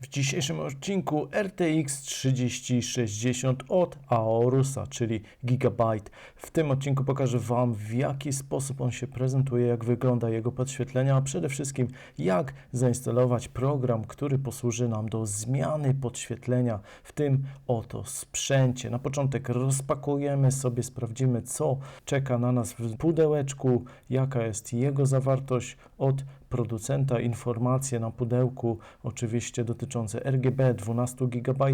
W dzisiejszym odcinku RTX 3060 od Aorusa, czyli Gigabyte. W tym odcinku pokażę Wam, w jaki sposób on się prezentuje, jak wygląda jego podświetlenia, a przede wszystkim jak zainstalować program, który posłuży nam do zmiany podświetlenia w tym oto sprzęcie. Na początek rozpakujemy sobie, sprawdzimy, co czeka na nas w pudełeczku, jaka jest jego zawartość od producenta, informacje na pudełku, oczywiście dotyczące RGB, 12 GB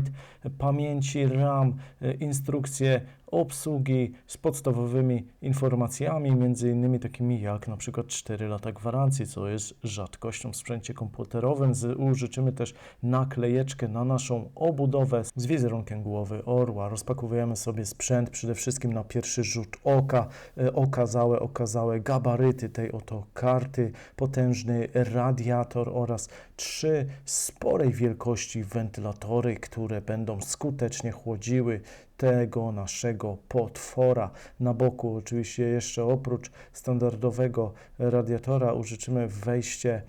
pamięci RAM, e, instrukcje obsługi z podstawowymi informacjami, między innymi takimi jak na przykład 4 lata gwarancji, co jest rzadkością w sprzęcie komputerowym. Użyczymy też naklejeczkę na naszą obudowę z wizerunkiem głowy orła. Rozpakowujemy sobie sprzęt przede wszystkim na pierwszy rzut oka, e, okazałe, okazałe gabaryty tej oto karty, potężny radiator oraz trzy sporej wielkości wentylatory, które będą skutecznie chłodziły tego naszego potwora. Na boku oczywiście jeszcze oprócz standardowego radiatora użyczymy wejście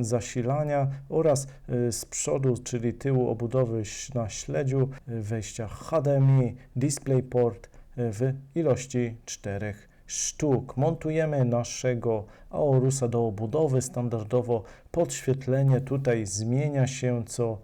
zasilania oraz y, z przodu, czyli tyłu obudowy na śledziu y, wejścia HDMI, DisplayPort y, w ilości czterech sztuk. Montujemy naszego Aorusa do obudowy. Standardowo podświetlenie tutaj zmienia się co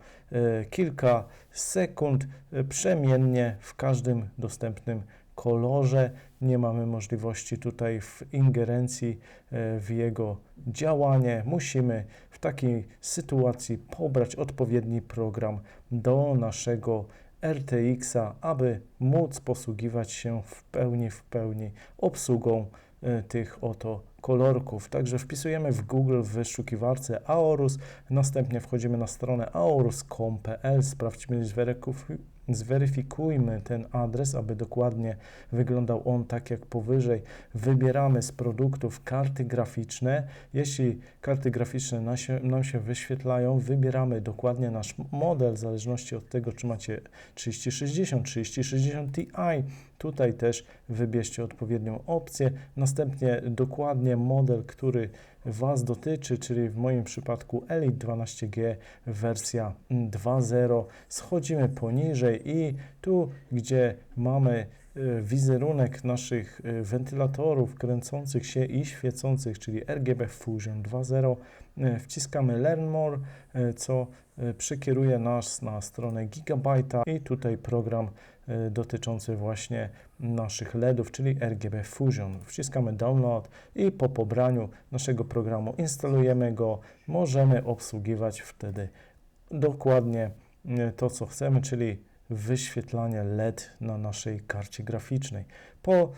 kilka sekund e, przemiennie w każdym dostępnym kolorze. Nie mamy możliwości tutaj w ingerencji e, w jego działanie. Musimy w takiej sytuacji pobrać odpowiedni program do naszego RTX-a, aby móc posługiwać się w pełni, w pełni obsługą e, tych oto kolorków. Także wpisujemy w Google w wyszukiwarce Aorus, następnie wchodzimy na stronę aorus.com.pl, sprawdźmy, zweryfikujmy ten adres, aby dokładnie wyglądał on tak jak powyżej. Wybieramy z produktów karty graficzne. Jeśli karty graficzne nam się, nam się wyświetlają, wybieramy dokładnie nasz model, w zależności od tego, czy macie 3060, 3060 Ti. Tutaj też wybierzcie odpowiednią opcję. Następnie dokładnie model, który Was dotyczy, czyli w moim przypadku Elite 12G wersja 2.0. Schodzimy poniżej i tu, gdzie mamy e, wizerunek naszych e, wentylatorów kręcących się i świecących, czyli RGB Fusion 2.0, e, wciskamy Learn More, co przekieruje nas na stronę Gigabyte'a i tutaj program dotyczący właśnie naszych LEDów, czyli RGB Fusion. Wciskamy Download i po pobraniu naszego programu instalujemy go. Możemy obsługiwać wtedy dokładnie to, co chcemy, czyli wyświetlanie LED na naszej karcie graficznej. Po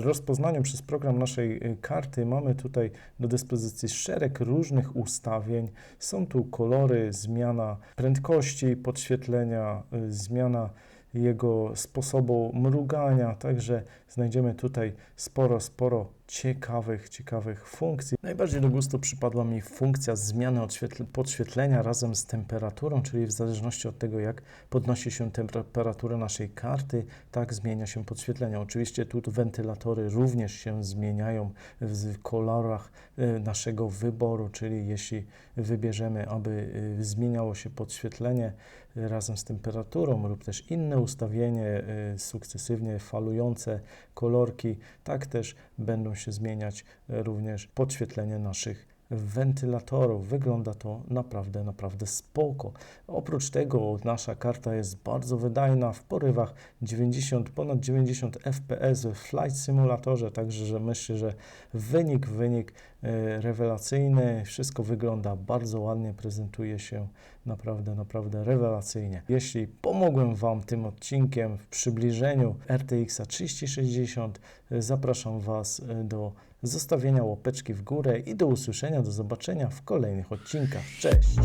rozpoznaniu przez program naszej y, karty mamy tutaj do dyspozycji szereg różnych ustawień. Są tu kolory, zmiana prędkości podświetlenia, zmiana jego sposobu mrugania, także znajdziemy tutaj sporo, sporo ciekawych, ciekawych funkcji. Najbardziej do gustu przypadła mi funkcja zmiany podświetlenia razem z temperaturą, czyli w zależności od tego, jak podnosi się temperatura naszej karty, tak zmienia się podświetlenie. Oczywiście tu wentylatory również się zmieniają w kolorach e, naszego wyboru, czyli jeśli wybierzemy, aby e, zmieniało się podświetlenie razem z temperaturą lub też inne ustawienie e, sukcesywnie falujące kolorki, tak też będą się zmieniać e, również podświetlenie naszych wentylatorów. Wygląda to naprawdę, naprawdę spoko. Oprócz tego nasza karta jest bardzo wydajna w porywach 90, ponad 90 fps w Flight Simulatorze, także że myślę, że wynik, wynik e, rewelacyjny, wszystko wygląda bardzo ładnie, prezentuje się naprawdę, naprawdę rewelacyjnie. Jeśli pomogłem Wam tym odcinkiem w przybliżeniu RTX 3060, e, zapraszam Was e, do zostawienia łapeczki w górę i do usłyszenia, do zobaczenia w kolejnych odcinkach. Cześć!